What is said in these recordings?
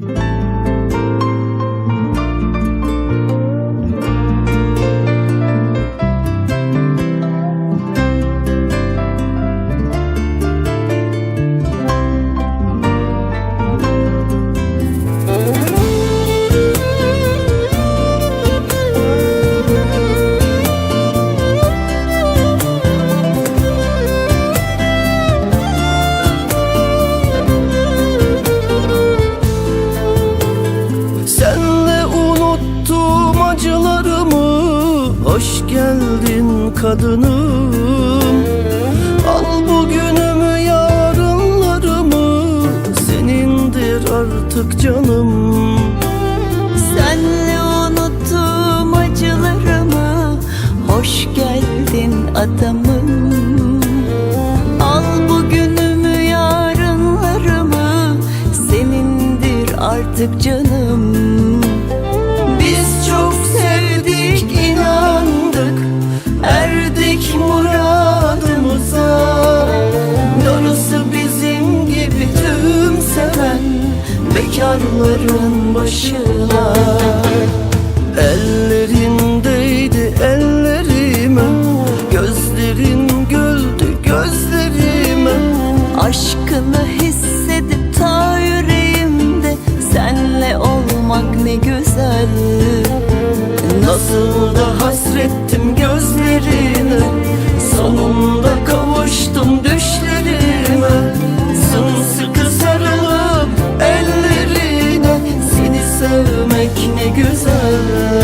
Senle Nasıl da hasrettim gözlerine Sonunda kavuştum düşlerime. Sımsıkı sarılıp ellerine. Seni sevmek ne güzel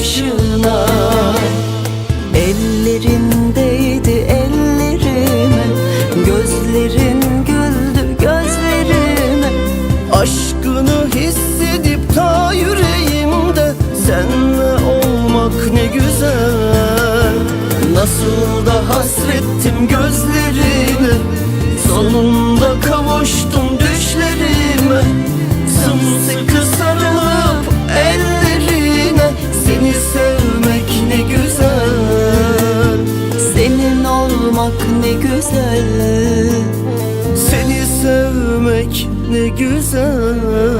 başına. Ellerindeydi ellerime Gözlerin güldü gözlerime. Aşkını hissedip ta yüreğimde Senle olmak ne güzel. Nasıl da hasrettim gözlerine Sonunda kavuştum güzel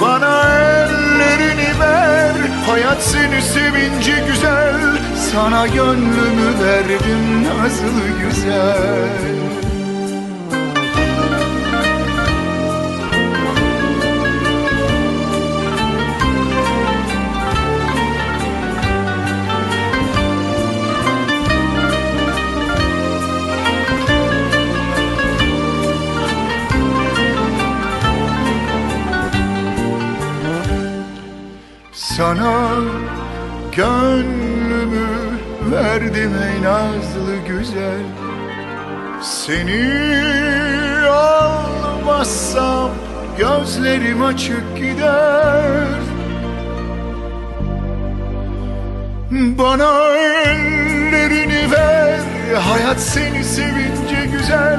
Bana ellerini ver Hayat seni sevince güzel. Sana gönlümü verdim nazlı güzel gönlümü verdim ey nazlı güzel. Seni almazsam gözlerim açık gider. Bana ellerini ver Hayat seni sevince güzel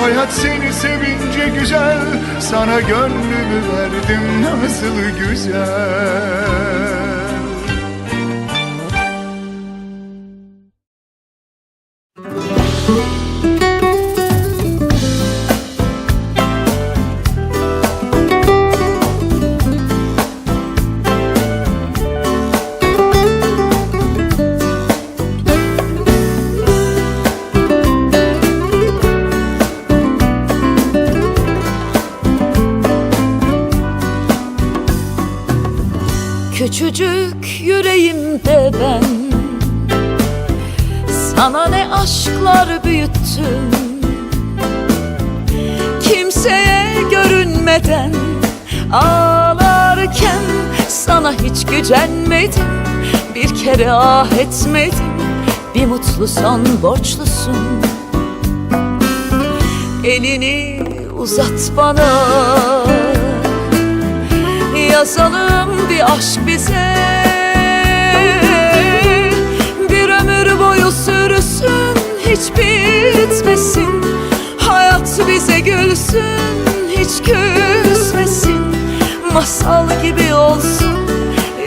Hayat seni sevince güzel Sana gönlümü verdim nasıl güzel hiç gücenmedim. Bir kere ah etmedim. Bir mutlu son borçlusun. Elini uzat bana. Yazalım bir aşk bize. Bir ömür boyu sürsün Hiç bitmesin. Hayat bize gülsün Hiç küsmesin. Masal gibi olsun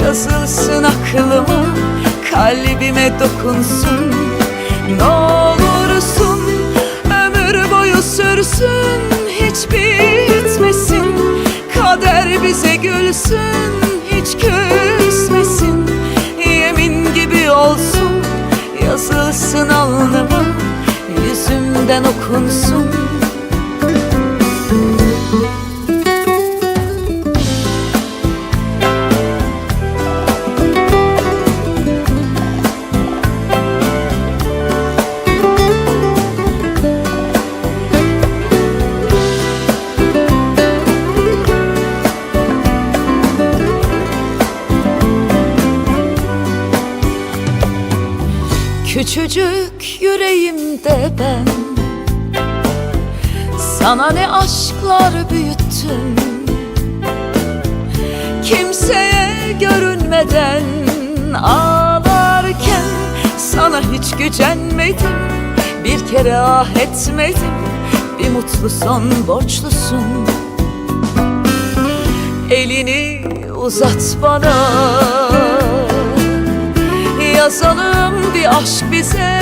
Yazılsın aklıma Kalbime dokunsun. Ne olursun Ömür boyu sürsün Hiç bitmesin. Kader bize gülsün Hiç küsmesin. Yemin gibi olsun Yazılsın alnıma Yüzümden okunsun Küçücük yüreğimde ben. Sana ne aşklar büyüttüm. Kimseye görünmeden Ağlarken sana hiç gücenmedim. Bir kere ah etmedim Bir mutlu son borçlusun. Elini uzat bana Yazalım bir aşk bize.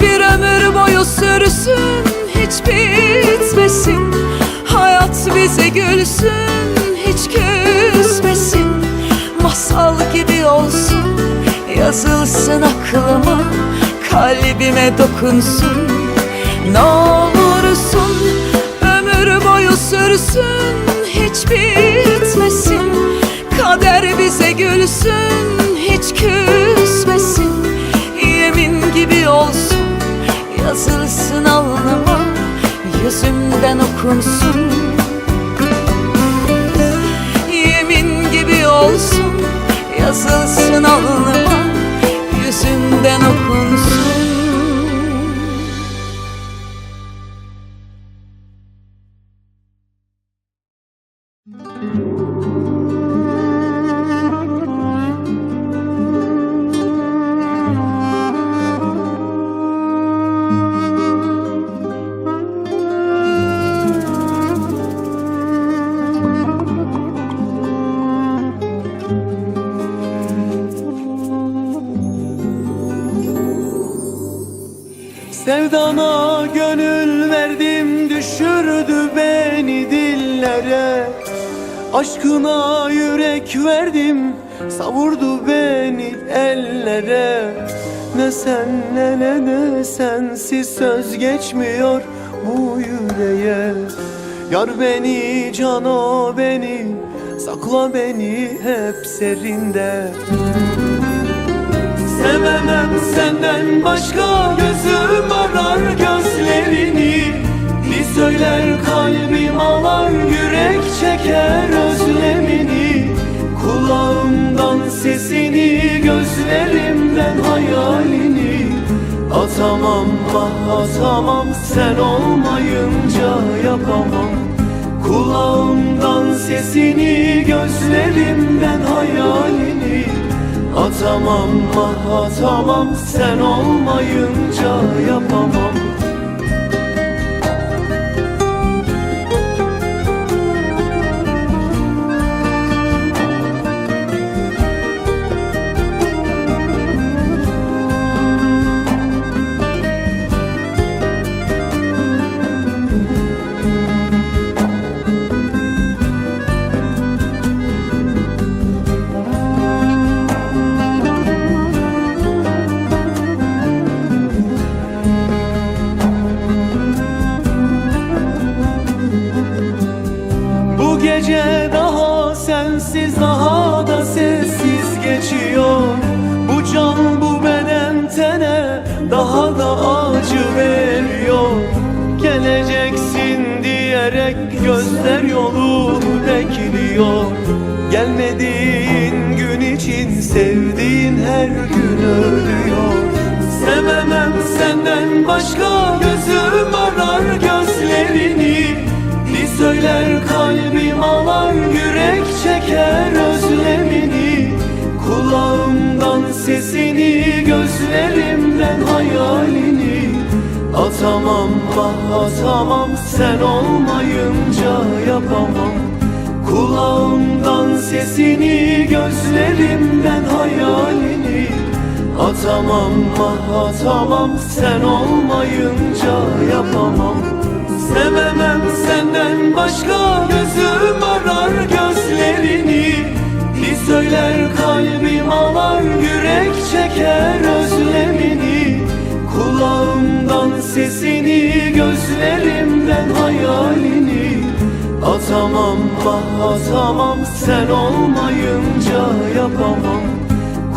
Bir ömür boyu sürsün Hiç bitmesin. Hayat bize gülsün Hiç küsmesin. Masal gibi olsun Yazılsın aklıma Kalbime dokunsun. Ne olursun Ömür boyu sürsün Hiç bitmesin. Kader bize gülsün hiç küsmesin. Yemin gibi olsun yazılsın alnıma Yüzümden okunsun. Yemin gibi olsun yazılsın alnıma Yüzümden okunsun. Aşkına yürek verdim savurdu beni ellere. Ne senle ne de sensiz söz geçmiyor bu yüreğe. Yar beni cano beni sakla beni hep serinde. Sevemem senden başka gözüm arar gözlerini söyler kalbim ağlar yürek çeker özlemini. Kulağımdan sesini gözlerimden hayalini. Atamam ah atamam sen olmayınca yapamam. Kulağımdan sesini gözlerimden hayalini. Atamam ah atamam sen olmayınca yapamam gözler yolu bekliyor Gelmediğin gün için sevdiğin her gün ölüyor. Sevemem senden başka gözüm arar gözlerini. Bir söyler kalbim ağlar yürek çeker özlemini. Kulağımdan sesini gözlerimden hayalini Atamam ah atamam sen olmayınca yapamam. Kulağımdan sesini gözlerimden hayalini. Atamam ah atamam sen olmayınca yapamam. Sevemem senden başka gözüm arar gözlerini. Bir söyler kalbim ağlar yürek çeker özlemini. Kulağımdan sesini gözlerimden hayalini Atamam ah atamam. Sen olmayınca yapamam.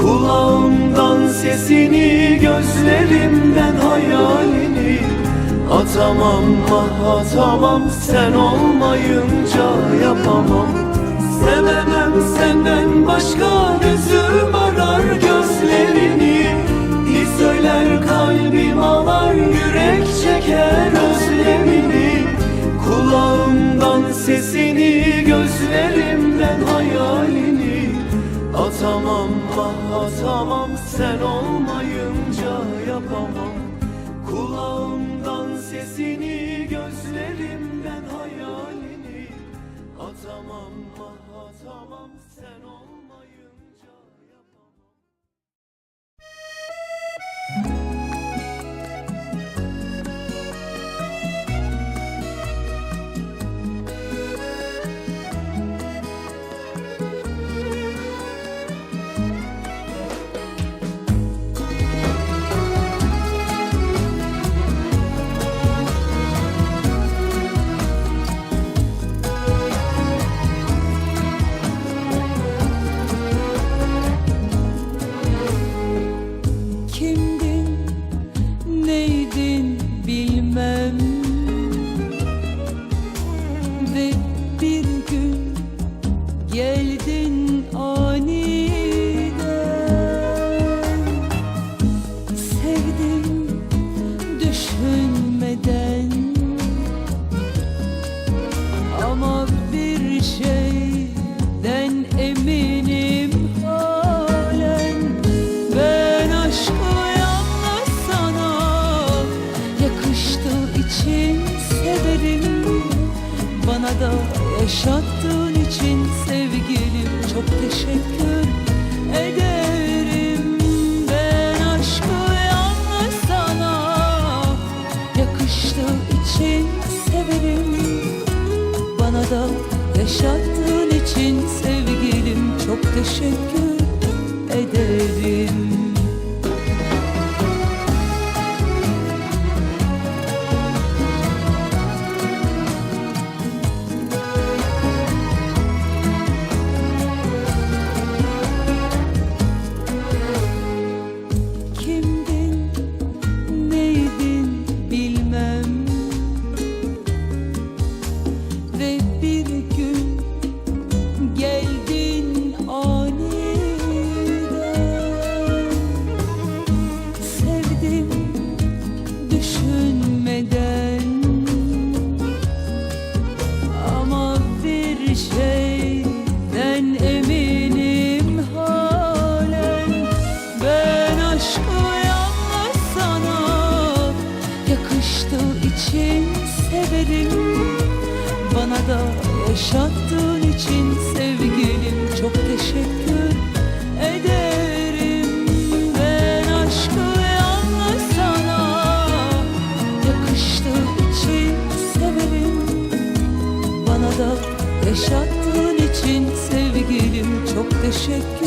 Kulağımdan sesini gözlerimden hayalini Atamam ah atamam. Sen olmayınca yapamam. Sevemem senden başka Atamam sen olmayınca yapamam. Kulağımdan sesini gözlerimden hayalini. Atamam ah atamam sen olmayınca şeyden eminim halen. Ben aşkı yalnız sana için severim. Bana da yaşattığın için sevgilim çok teşekkür yaşattığın için sevgilim çok teşekkür ederim severim Bana da yaşattığın için sevgilim. Çok teşekkür ederim. Ben aşkı yalnız sana yakıştığı için severim. Bana da yaşattığın için sevgilim. Çok teşekkür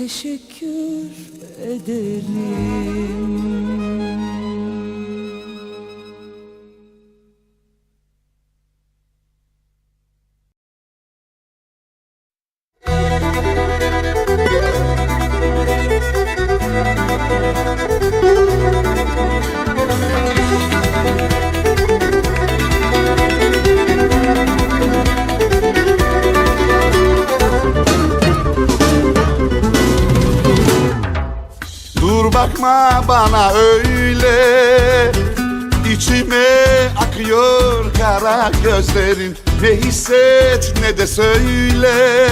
teşekkür ederim bakma bana öyle. İçime akıyor kara gözlerin. Ne hisset ne de söyle.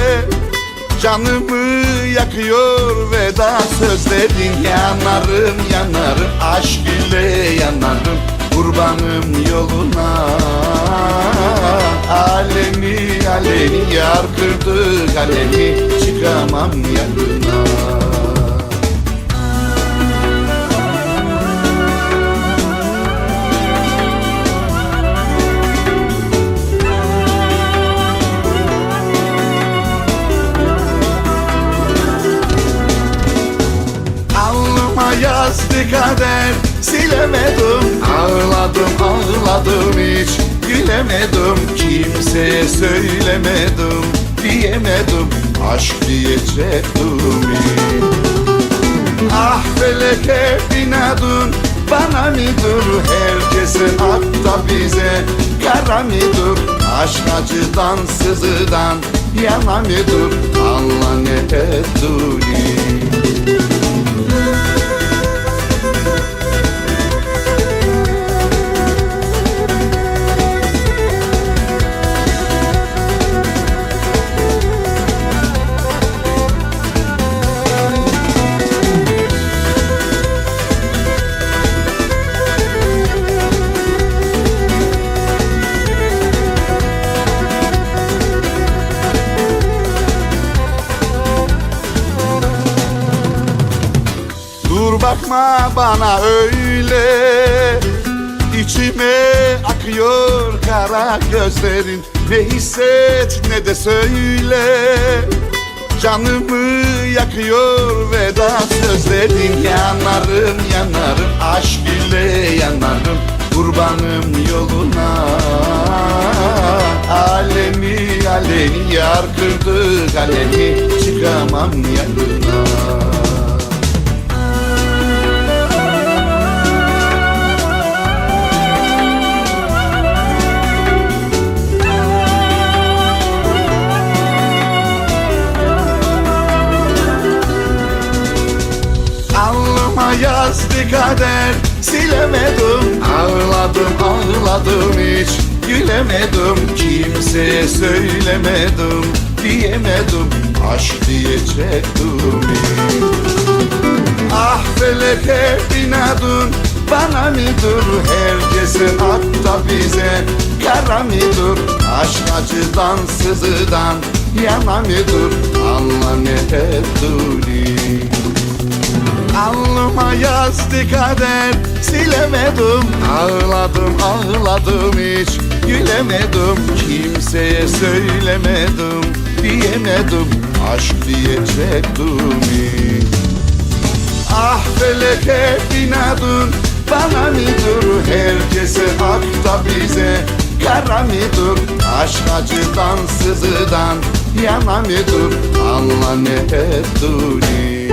Canımı yakıyor veda sözlerin. Yanarım yanarım aşk ile yanarım. Kurbanım yoluna. Alemi alemi yar kırdı kalemi Çıkamam yanına kader Silemedim. Ağladım ağladım hiç Gülemedim. Kimseye söylemedim Diyemedim. Aşk diyecektim Ah felek hep inadın Bana mıdır herkesin hatta bize Kara mıdır aşk acıdan sızıdan Yana mıdır Allah ne gözlerin Ne hisset ne de söyle. Canımı yakıyor veda sözlerin. Yanarım yanarım aşk ile yanarım Kurbanım yoluna. Alemi alemi yar kırdı kalemi Çıkamam yanına. Yazdı kader Silemedim. Ağladım ağladım hiç. Gülemedim Kimseye söylemedim. Diyemedim Aşk diyecektim. Ah felek hep inadın Bana mıdır herkesin hatta bize Kara mıdır aşk acıdan sızıdan Yana mıdır anla ne ettiğini Alnıma yazdı kader Silemedim. Ağladım ağladım hiç Gülemedim. Kimseye söylemedim Diyemedim. Aşk diyecektim Ah felek hep inadın Bana mıdır? Herkese akta bize Kara mıdır? Aşk acıdan sızıdan Yana mıdır? Anla ne ettiğini